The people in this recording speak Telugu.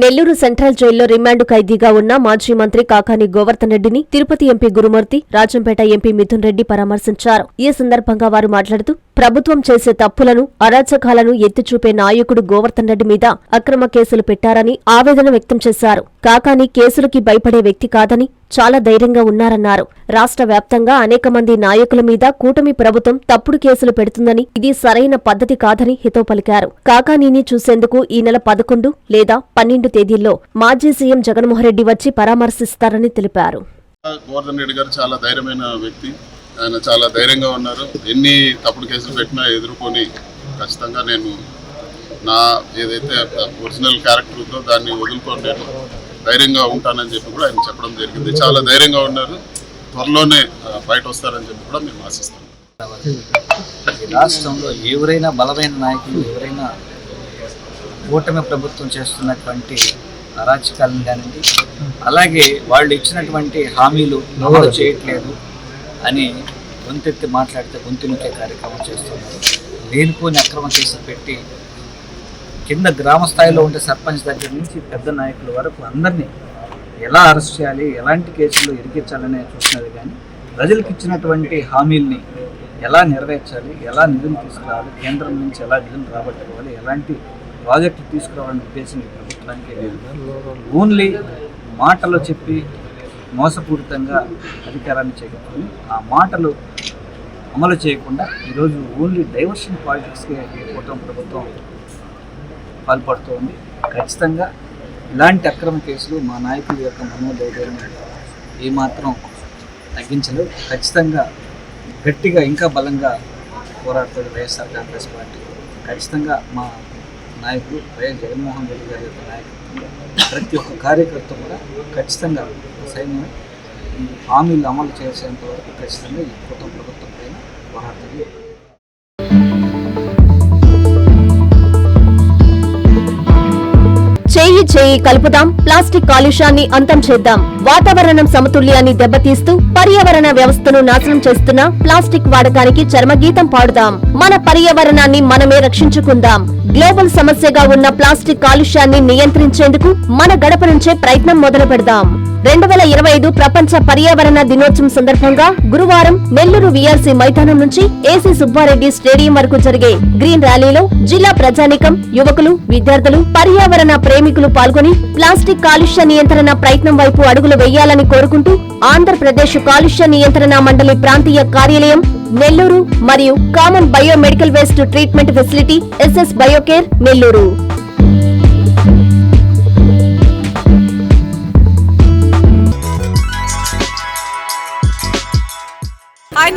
నెల్లూరు సెంట్రల్ జైల్లో రిమాండ్ ఖైదీగా ఉన్న మాజీ మంత్రి కాకాని గోవర్ధన్ రెడ్డిని తిరుపతి ఎంపీ గురుమూర్తి రాజంపేట ఎంపీ మిథున్ రెడ్డి పరామర్శించారు. ఈ సందర్భంగా వారు మాట్లాడుతూ ప్రభుత్వం చేసే తప్పులను అరాచకాలను ఎత్తిచూపే నాయకుడు గోవర్ధన్ రెడ్డి మీద అక్రమ కేసులు పెట్టారని ఆవేదన వ్యక్తం చేశారు. కాకాని కేసులకి భయపడే వ్యక్తి కాదని చాలా ధైర్యంగా ఉన్నారన్నారు. రాష్ట్ర వ్యాప్తంగా అనేక మంది నాయకుల మీద కూటమి ప్రభుత్వం తప్పుడు కేసులు పెడుతుందని ఇది సరైన పద్ధతి కాదని హితో పలికారు. కాకానీని చూసేందుకు ఈ నెల పదకొండు లేదా పన్నెండు తేదీల్లో మాజీ సీఎం జగన్మోహన్ రెడ్డి వచ్చి పరామర్శిస్తారని తెలిపారు. గోవర్ధన్ రెడ్డి గారు చాలా ధైర్యమైన వ్యక్తి. ఆయన చాలా ధైర్యంగా ఉన్నారు. ఎన్ని తప్పుడు కేసులు పెట్టినా ఎదుర్కొని ఖచ్చితంగా నేను నా ఏదైతే ఒరిజినల్ క్యారెక్టర్ ఉందో దాన్ని వదులుకొని నేను ధైర్యంగా ఉంటానని చెప్పి కూడా ఆయన చెప్పడం జరిగింది. చాలా ధైర్యంగా ఉన్నారు. త్వరలోనే బయట వస్తారని చెప్పి కూడా మేము ఆశిస్తాం రాష్ట్రంలో ఎవరైనా బలమైన నాయకులు ఎవరైనా కూటమి ప్రభుత్వం చేస్తున్నటువంటి అరాచకాలను కానివ్వండి అలాగే వాళ్ళు ఇచ్చినటువంటి హామీలు అమలు చేయట్లేదు. అని గొంతెత్తి మాట్లాడితే గొంతు నొక్కే కార్యక్రమం చేస్తున్నారు. లేనిపోని అక్రమ కేసులు పెట్టి కింద గ్రామ స్థాయిలో ఉండే సర్పంచ్ దగ్గర నుంచి పెద్ద నాయకుల వరకు అందరినీ ఎలా అరెస్ట్ చేయాలి ఎలాంటి కేసులు ఇరికించాలనే చూసినది కానీ ప్రజలకు ఇచ్చినటువంటి హామీల్ని ఎలా నెరవేర్చాలి ఎలా నిధులు తీసుకురావాలి కేంద్రం నుంచి ఎలా నిధులు రాబట్టుకోవాలి ఎలాంటి ప్రాజెక్టులు తీసుకురావాలనే ఉద్దేశం ఈ ప్రభుత్వానికి లేదు. ఓన్లీ మాటలు చెప్పి మోసపూరితంగా అధికారాన్ని చేపట్టుకుని ఆ మాటలు అమలు చేయకుండా ఈరోజు ఓన్లీ డైవర్షన్ పాలిటిక్స్కే ఈ కూటమి ప్రభుత్వం పాల్పడుతోంది. ఖచ్చితంగా ఇలాంటి అక్రమ కేసులు మా నాయకుల యొక్క మనోధైర్యం ఏమాత్రం తగ్గించలేవు. ఖచ్చితంగా గట్టిగా ఇంకా బలంగా పోరాడుతుంది వైఎస్ఆర్ కాంగ్రెస్ పార్టీ. ఖచ్చితంగా మా నాయకుడు వైఎస్ జగన్మోహన్ రెడ్డి గారి యొక్క నాయకత్వంలో ప్రతి ఒక్క కార్యకర్త కూడా ఖచ్చితంగా సైన్యం ఈ హామీలు అమలు చేసేంత వరకు ఖచ్చితంగా ఈ కొత్త ప్రభుత్వం పైన పోరాడుతుంది చేయి చేయి కలుపుదాం ప్లాస్టిక్ కాలుష్యాన్ని అంతం చేద్దాం వాతావరణం సమతుల్యాన్ని దెబ్బతీస్తూ పర్యావరణ వ్యవస్థను నాశనం చేస్తున్న ప్లాస్టిక్ వాడకానికి చర్మగీతం పాడుదాం. మన పర్యావరణాన్ని మనమే రక్షించుకుందాం. గ్లోబల్ సమస్యగా ఉన్న ప్లాస్టిక్ కాలుష్యాన్ని నియంత్రించేందుకు మన గడప నుంచే ప్రయత్నం మొదలు పెడదాం రెండు వేల ఇరవై ఐదు ప్రపంచ పర్యావరణ దినోత్సవం సందర్భంగా గురువారం నెల్లూరు వీఆర్సీ మైదానం నుంచి ఏసీ సుబ్బారెడ్డి స్టేడియం వరకు జరిగే గ్రీన్ ర్యాలీలో జిల్లా ప్రజానికం యువకులు విద్యార్థులు పర్యావరణ ప్రేమికులు పాల్గొని ప్లాస్టిక్ కాలుష్య నియంత్రణ ప్రయత్నం వైపు అడుగులు వేయాలని కోరుకుంటూ ఆంధ్రప్రదేశ్ కాలుష్య నియంత్రణ మండలి ప్రాంతీయ కార్యాలయం నెల్లూరు మరియు common biomedical waste treatment facility SS Biocare Nellore.